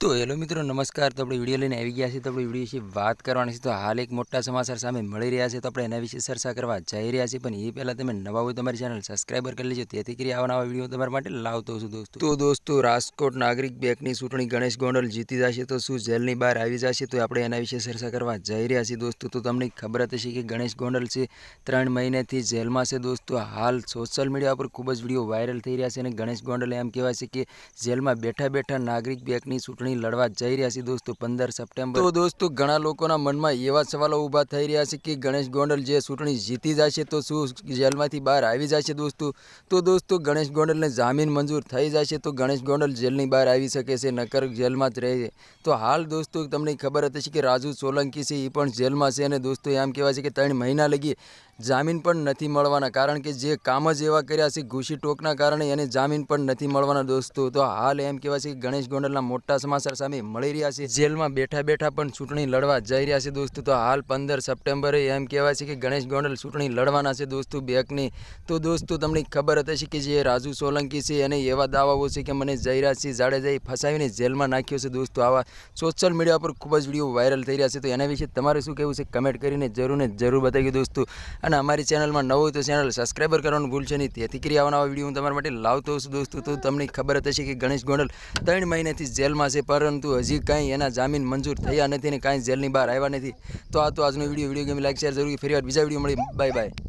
તો હેલો મિત્રો, નમસ્કાર. તો આપણે વીડિયો લઈને આવી ગયા છીએ. તો આપણે વીડિયો વિશે વાત કરવાની છે. તો હાલ એક મોટા સમાચાર સામે મળી રહ્યા છે. તો આપણે એના વિશે ચર્ચા કરવા જઈ રહ્યા છીએ. પણ એ પહેલાં તમે નવા હોય તમારી ચેનલ સબસ્ક્રાઈબર કરી લેજો. તેથી કરી આવા નવા વીડિયો તમારા માટે લાવતો છું દોસ્તો. તો દોસ્તો, રાજકોટ નાગરિક બેંકની ચૂંટણી ગણેશ ગોંડલ જીતી જશે તો શું જેલની બહાર આવી જશે? તો આપણે એના વિશે ચર્ચા કરવા જઈ રહ્યા છીએ દોસ્તો. તો તમને ખબર હતી કે ગણેશ ગોંડલ છે, ત્રણ મહિનાથી જેલમાં છે દોસ્તો. હાલ સોશિયલ મીડિયા પર ખૂબ જ વીડિયો વાયરલ થઈ રહ્યા છે. અને ગણેશ ગોંડલ એમ કહેવાય છે કે જેલમાં બેઠા બેઠા નાગરિક બેંકની ચૂંટણી લડવા જઈ રહ્યા છે દોસ્તો પંદર સપ્ટેમ્બર. તો દોસ્તો ઘણા લોકોના મનમાં એવા સવાલો ઊભા થઈ રહ્યા છે કે ગણેશ ગોંડલ જે ચૂંટણી જીતી જશે તો શું જેલમાંથી બહાર આવી જશે દોસ્તો? તો દોસ્તો ગણેશ ગોંડલને જામીન મંજૂર થઈ જશે તો ગણેશ ગોંડલ જેલની બહાર આવી શકે છે, નકર જેલમાં જ રહે તો હાલ દોસ્તો તમને ખબર હતી કે રાજુ સોલંકી છે એ પણ જેલમાં છે અને દોસ્તો એમ કહેવાય છે કે ત્રણ મહિના લગી જામીન પણ નથી મળવાના. કારણ કે જે કામ જ એવા કર્યા છે, ઘૂસી ટોકના કારણે એને જામીન પણ નથી મળવાના દોસ્તો. તો હાલ એમ કહેવાય છે કે ગણેશ ગોંડલના મોટા સમાચાર સામે મળી રહ્યા છે. જેલમાં બેઠા બેઠા પણ ચૂંટણી લડવા જઈ રહ્યા છે દોસ્તો. તો હાલ પંદર સપ્ટેમ્બરે એમ કહેવાય છે કે ગણેશ ગોંડલ ચૂંટણી લડવાના છે દોસ્તો બેકની. તો દોસ્તો તમને ખબર હતી છે કે જે રાજુ સોલંકી છે, એને એવા દાવાઓ છે કે મને જયરાજસિંહ જાડેજાએ ફસાવીને જેલમાં નાખ્યો છે દોસ્તો. આવા સોશિયલ મીડિયા પર ખૂબ જ વીડિયો વાયરલ થઈ રહ્યા છે. તો એના વિશે તમારે શું કહેવું છે? કમેન્ટ કરીને જરૂર ને જરૂર બતાવી દોસ્તો. અને અમારી ચેનલમાં નવો તો ચેનલ સબસ્ક્રાઈબર કરવાનું ભૂલશો નહીં. તેથી કરી આવવાના વીડિયો હું તમારા માટે લાવતો છું દોસ્તો. તો તમને ખબર જ હશે કે ગણેશ ગોંડલ ત્રણ મહિનાથી જેલમાં છે, પરંતુ હજી કાંઈ એના જામીન મંજૂર થયા નથી ને કાંઈ જેલની બહાર આવ્યા નથી. તો આ તો આજનો video. Video game like, share જરૂરી ફરી વાર બીજા વીડિયો મળી બાય બાય.